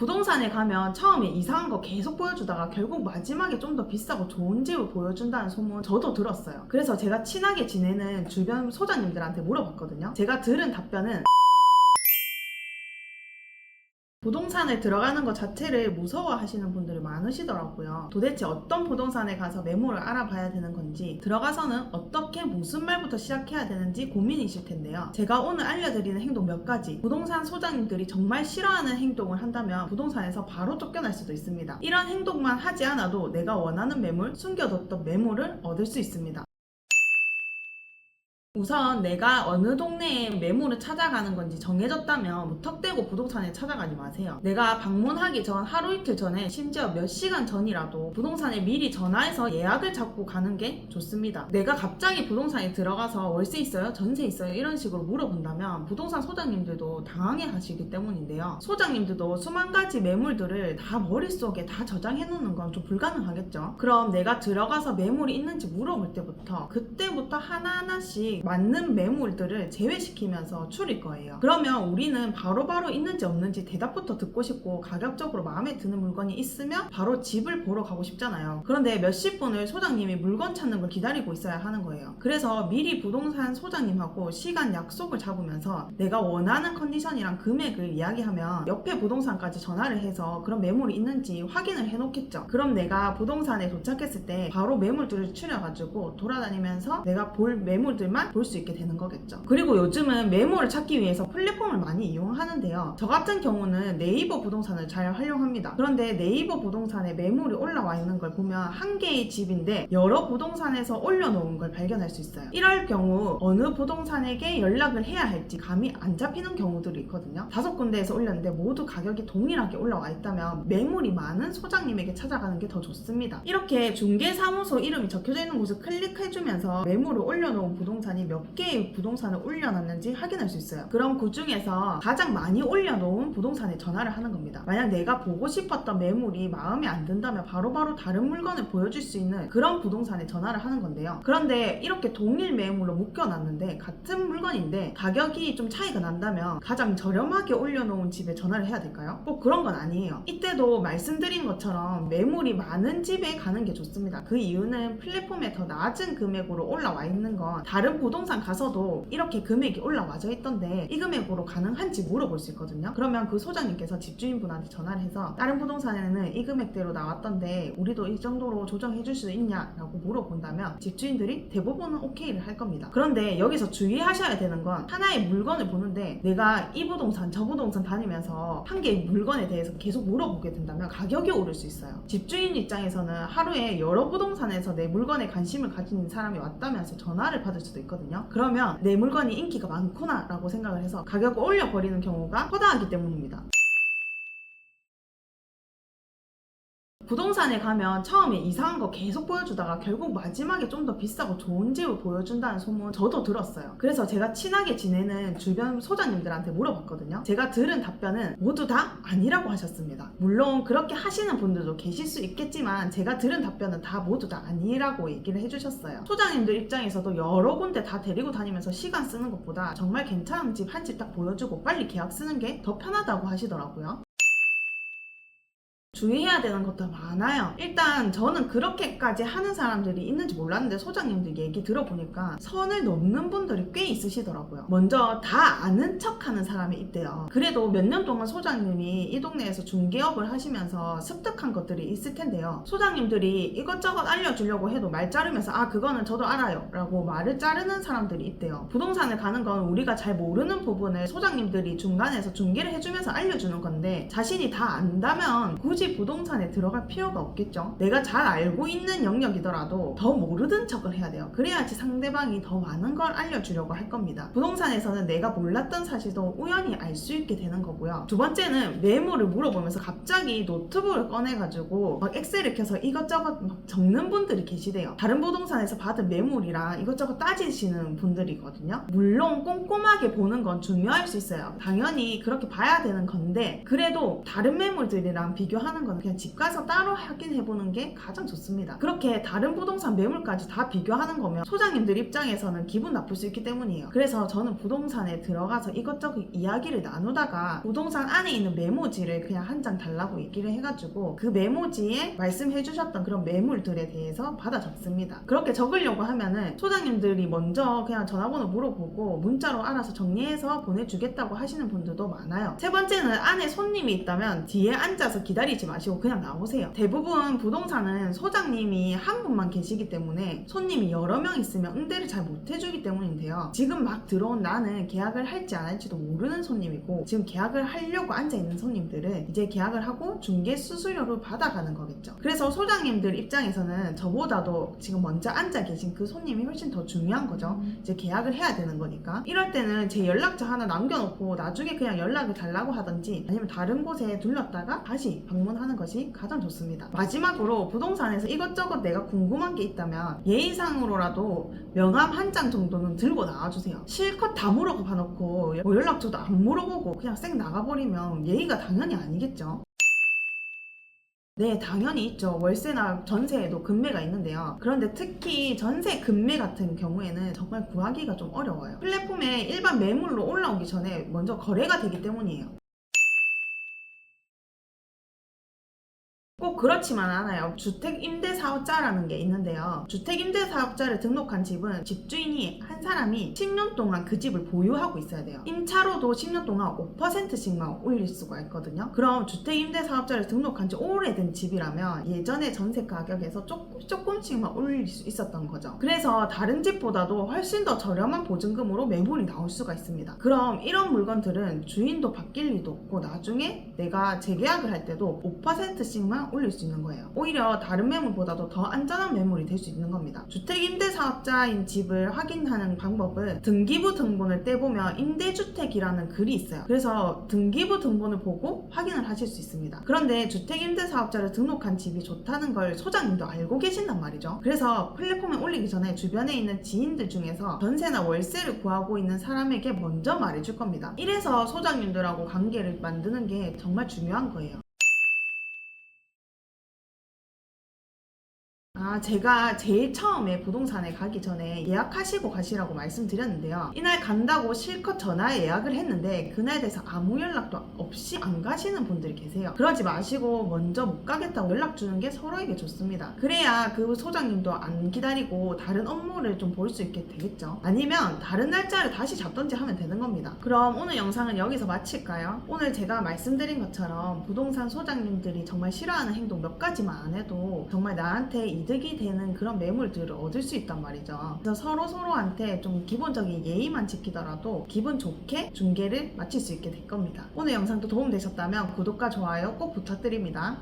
부동산에 가면 처음에 이상한 거 계속 보여주다가 결국 마지막에 좀 더 비싸고 좋은 집을 보여준다는 소문 저도 들었어요. 그래서 제가 친하게 지내는 주변 소장님들한테 물어봤거든요. 제가 들은 답변은 부동산에 들어가는 것 자체를 무서워하시는 분들이 많으시더라고요. 도대체 어떤 부동산에 가서 매물을 알아봐야 되는 건지, 들어가서는 어떻게 무슨 말부터 시작해야 되는지 고민이실 텐데요. 제가 오늘 알려드리는 행동 몇 가지, 부동산 소장님들이 정말 싫어하는 행동을 한다면 부동산에서 바로 쫓겨날 수도 있습니다. 이런 행동만 하지 않아도 내가 원하는 매물, 숨겨뒀던 매물을 얻을 수 있습니다. 우선 내가 어느 동네에 매물을 찾아가는 건지 정해졌다면 무턱대고 부동산에 찾아가지 마세요. 내가 방문하기 전 하루 이틀 전에 심지어 몇 시간 전이라도 부동산에 미리 전화해서 예약을 잡고 가는 게 좋습니다. 내가 갑자기 부동산에 들어가서 월세 있어요? 전세 있어요? 이런 식으로 물어본다면 부동산 소장님들도 당황해 하시기 때문인데요. 소장님들도 수만 가지 매물들을 다 머릿속에 다 저장해 놓는 건 좀 불가능하겠죠. 그럼 내가 들어가서 매물이 있는지 물어볼 때부터 그때부터 하나하나씩 맞는 매물들을 제외시키면서 추릴 거예요. 그러면 우리는 바로 바로 있는지 없는지 대답부터 듣고 싶고 가격적으로 마음에 드는 물건이 있으면 바로 집을 보러 가고 싶잖아요. 그런데 몇십 분을 소장님이 물건 찾는 걸 기다리고 있어야 하는 거예요. 그래서 미리 부동산 소장님하고 시간 약속을 잡으면서 내가 원하는 컨디션이랑 금액을 이야기하면 옆에 부동산까지 전화를 해서 그런 매물이 있는지 확인을 해놓겠죠. 그럼 내가 부동산에 도착했을 때 바로 매물들을 추려가지고 돌아다니면서 내가 볼 매물들만 볼 수 있게 되는 거겠죠. 그리고 요즘은 매물을 찾기 위해서 플랫폼을 많이 이용하는데요. 저 같은 경우는 네이버 부동산을 잘 활용합니다. 그런데 네이버 부동산에 매물이 올라와 있는 걸 보면 한 개의 집인데 여러 부동산에서 올려놓은 걸 발견할 수 있어요. 이럴 경우 어느 부동산에게 연락을 해야 할지 감이 안 잡히는 경우들이 있거든요. 다섯 군데에서 올렸는데 모두 가격이 동일하게 올라와 있다면 매물이 많은 소장님에게 찾아가는 게 더 좋습니다. 이렇게 중개사무소 이름이 적혀져 있는 곳을 클릭해주면서 매물을 올려놓은 부동산이 몇 개의 부동산을 올려놨는지 확인할 수 있어요. 그럼 그 중에서 가장 많이 올려놓은 부동산에 전화를 하는 겁니다. 만약 내가 보고 싶었던 매물이 마음에 안 든다면 바로 바로 다른 물건을 보여줄 수 있는 그런 부동산에 전화를 하는 건데요. 그런데 이렇게 동일 매물로 묶여놨는데 같은 물건인데 가격이 좀 차이가 난다면 가장 저렴하게 올려놓은 집에 전화를 해야 될까요? 꼭 그런 건 아니에요. 이때도 말씀드린 것처럼 매물이 많은 집에 가는 게 좋습니다. 그 이유는 플랫폼에 더 낮은 금액으로 올라와 있는 건 다른 부 동산 가서도 이렇게 금액이 올라와져 있던데 이 금액으로 가능한지 물어볼 수 있거든요. 그러면 그 소장님께서 집주인분한테 전화를 해서 다른 부동산에는 이 금액대로 나왔던데 우리도 이 정도로 조정해 줄 수 있냐라고 물어본다면 집주인들이 대부분은 오케이를 할 겁니다. 그런데 여기서 주의하셔야 되는 건 하나의 물건을 보는데 내가 이 부동산 저 부동산 다니면서 한 개의 물건에 대해서 계속 물어보게 된다면 가격이 오를 수 있어요. 집주인 입장에서는 하루에 여러 부동산에서 내 물건에 관심을 가진 사람이 왔다면서 전화를 받을 수도 있 거든요. 그러면 내 물건이 인기가 많구나 라고 생각을 해서 가격을 올려버리는 경우가 허다하기 때문입니다. 부동산에 가면 처음에 이상한 거 계속 보여주다가 결국 마지막에 좀 더 비싸고 좋은 집을 보여준다는 소문 저도 들었어요. 그래서 제가 친하게 지내는 주변 소장님들한테 물어봤거든요. 제가 들은 답변은 모두 다 아니라고 하셨습니다. 물론 그렇게 하시는 분들도 계실 수 있겠지만 제가 들은 답변은 다 모두 다 아니라고 얘기를 해주셨어요. 소장님들 입장에서도 여러 군데 다 데리고 다니면서 시간 쓰는 것보다 정말 괜찮은 집 한 집 딱 보여주고 빨리 계약 쓰는 게 더 편하다고 하시더라고요. 주의해야 되는 것도 많아요. 일단 저는 그렇게까지 하는 사람들이 있는지 몰랐는데 소장님들 얘기 들어보니까 선을 넘는 분들이 꽤 있으시더라고요. 먼저 다 아는 척 하는 사람이 있대요. 그래도 몇 년 동안 소장님이 이 동네에서 중개업을 하시면서 습득한 것들이 있을 텐데요. 소장님들이 이것저것 알려주려고 해도 말 자르면서 아 그거는 저도 알아요 라고 말을 자르는 사람들이 있대요. 부동산을 가는 건 우리가 잘 모르는 부분을 소장님들이 중간에서 중개를 해주면서 알려주는 건데 자신이 다 안다면 굳이 부동산에 들어갈 필요가 없겠죠. 내가 잘 알고 있는 영역이더라도 더 모르는 척을 해야 돼요. 그래야지 상대방이 더 많은 걸 알려주려고 할 겁니다. 부동산에서는 내가 몰랐던 사실도 우연히 알 수 있게 되는 거고요. 두 번째는 매물을 물어보면서 갑자기 노트북을 꺼내가지고 막 엑셀을 켜서 이것저것 막 적는 분들이 계시대요. 다른 부동산에서 받은 매물이랑 이것저것 따지시는 분들이거든요. 물론 꼼꼼하게 보는 건 중요할 수 있어요. 당연히 그렇게 봐야 되는 건데 그래도 다른 매물들이랑 비교하는 방문 하는 건 그냥 집 가서 따로 확인해 보는 게 가장 좋습니다. 그렇게 다른 부동산 매물까지 다 비교하는 거면 소장님들 입장에서는 기분 나쁠 수 있기 때문이에요. 그래서 저는 부동산에 들어가서 이것저것 이야기를 나누다가 부동산 안에 있는 메모지를 그냥 한 장 달라고 얘기를 해가지고 그 메모지에 말씀해 주셨던 그런 매물들에 대해서 받아 적습니다. 그렇게 적으려고 하면은 소장님들이 먼저 그냥 전화번호 물어보고 문자로 알아서 정리해서 보내주겠다고 하시는 분들도 많아요. 세 번째는 안에 손님이 있다면 뒤에 앉아서 기다리지 마시고 그냥 나오세요. 대부분 부동산은 소장님이 한 분만 계시기 때문에 손님이 여러 명 있으면 응대를 잘 못해주기 때문인데요. 지금 막 들어온 나는 계약을 할지 안 할지도 모르는 손님이고 지금 계약을 하려고 앉아있는 손님들은 이제 계약을 하고 중개 수수료를 받아가는 거겠죠. 그래서 소장님들 입장에서는 저보다도 지금 먼저 앉아 계신 그 손님이 훨씬 더 중요한 거죠. 이제 계약을 해야 되는 거니까 이럴 때는 제 연락처 하나 남겨놓고 나중에 그냥 연락을 달라고 하든지 아니면 다른 곳에 들렀다가 다시 방문 하는 것이 가장 좋습니다 마지막으로 부동산에서 이것저것 내가 궁금한 게 있다면 예의상으로라도 명함 한 장 정도는 들고 나와주세요 실컷 다 물어봐 놓고 뭐 연락처도 안 물어보고 그냥 쌩 나가버리면 예의가 당연히 아니겠죠 네, 당연히 있죠. 월세나 전세에도 금매가 있는데요. 그런데 특히 전세 금매 같은 경우에는 정말 구하기가 좀 어려워요. 플랫폼에 일반 매물로 올라오기 전에 먼저 거래가 되기 때문이에요. 꼭 그렇지만 않아요. 주택임대사업자라는 게 있는데요. 주택임대사업자를 등록한 집은 집주인이 한 사람이 10년 동안 그 집을 보유하고 있어야 돼요. 임차로도 10년 동안 5%씩만 올릴 수가 있거든요. 그럼 주택임대사업자를 등록한 지 오래된 집이라면 예전에 전세 가격에서 조금 조금씩만 올릴 수 있었던 거죠. 그래서 다른 집보다도 훨씬 더 저렴한 보증금으로 매물이 나올 수가 있습니다. 그럼 이런 물건들은 주인도 바뀔 리도 없고 나중에 내가 재계약을 할 때도 5%씩만 올릴 수 있는 거예요. 오히려 다른 매물보다도 더 안전한 매물이 될 수 있는 겁니다. 주택임대사업자인 집을 확인하는 방법은 등기부 등본을 떼보면 임대주택이라는 글이 있어요. 그래서 등기부 등본을 보고 확인을 하실 수 있습니다. 그런데 주택임대사업자를 등록한 집이 좋다는 걸 소장님도 알고 계신단 말이죠. 그래서 플랫폼에 올리기 전에 주변에 있는 지인들 중에서 전세나 월세를 구하고 있는 사람에게 먼저 말해줄 겁니다. 이래서 소장님들하고 관계를 만드는 게 정말 중요한 거예요. 아, 제가 제일 처음에 부동산에 가기 전에 예약하시고 가시라고 말씀드렸는데요. 이날 간다고 실컷 전화에 예약을 했는데 그날 돼서 아무 연락도 없이 안 가시는 분들이 계세요. 그러지 마시고 먼저 못 가겠다고 연락 주는 게 서로에게 좋습니다. 그래야 그 소장님도 안 기다리고 다른 업무를 좀 볼 수 있게 되겠죠. 아니면 다른 날짜를 다시 잡던지 하면 되는 겁니다. 그럼 오늘 영상은 여기서 마칠까요? 오늘 제가 말씀드린 것처럼 부동산 소장님들이 정말 싫어하는 행동 몇 가지만 안 해도 정말 나한테 이득이 되는 그런 매물들을 얻을 수 있단 말이죠. 그래서 서로 서로한테 좀 기본적인 예의만 지키더라도 기분 좋게 중개를 마칠 수 있게 될 겁니다. 오늘 영상도 도움되셨다면 구독과 좋아요 꼭 부탁드립니다.